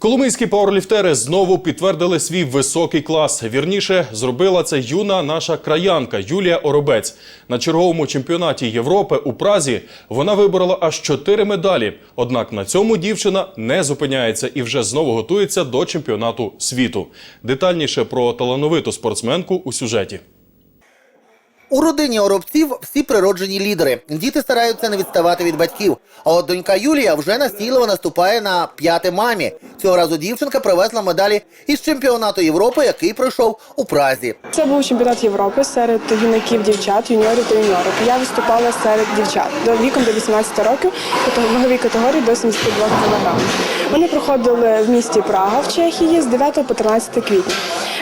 Коломийські пауерліфтери знову підтвердили свій високий клас. Вірніше зробила це юна наша краянка Юлія Оробець. На черговому чемпіонаті Європи у Празі вона виборола аж чотири медалі. Однак на цьому дівчина не зупиняється і вже знову готується до чемпіонату світу. Детальніше про талановиту спортсменку у сюжеті. У родині оробців всі природжені лідери. Діти стараються не відставати від батьків. А от донька Юлія вже настійливо наступає на п'яте мамі. Цього разу дівчинка привезла медалі із чемпіонату Європи, який пройшов у Празі. Це був чемпіонат Європи серед юнаків, дівчат, юніорів та юніорок. Я виступала серед дівчат до віком до 18 років, ваговій категорії до 72 кг. Вони проходили в місті Прага в Чехії з 9 по 13 квітня.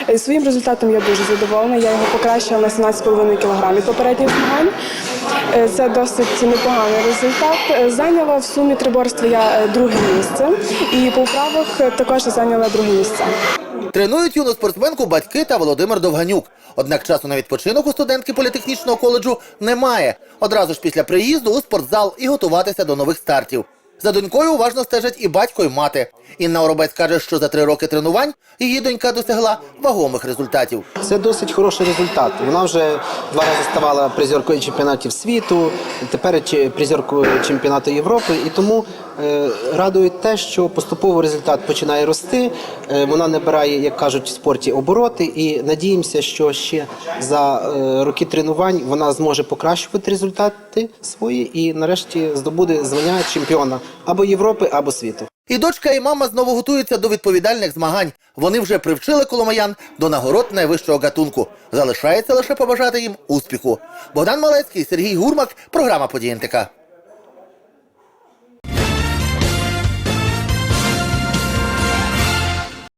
Е, Своїм результатом я дуже задоволена. Я його покращила на 17,5 кг від попередніх змагань. Е, Це досить непоганий результат. Е, Зайняла в сумі триборства я друге місце, і по вправах також зайняла друге місце. Тренують юну спортсменку батьки та Володимир Довганюк. Однак часу на відпочинок у студентки політехнічного коледжу немає. Одразу ж після приїзду у спортзал і готуватися до нових стартів. За донькою уважно стежать і батько, і мати. Інна Оробець каже, що за три роки тренувань її донька досягла вагомих результатів. Це досить хороший результат. Вона вже два рази ставала призеркою чемпіонатів світу, тепер призеркою чемпіонату Європи. І тому радує те, що поступово результат починає рости. Е, вона набирає, як кажуть, в спорті обороти. І надіємося, що ще за е, роки тренувань вона зможе покращувати результати свої і нарешті здобуде звання чемпіона або Європи, або світу. І дочка, і мама знову готуються до відповідальних змагань. Вони вже привчили коломаян до нагород найвищого гатунку. Залишається лише побажати їм успіху. Богдан Малецький, Сергій Гурмак, програма «Події НТК».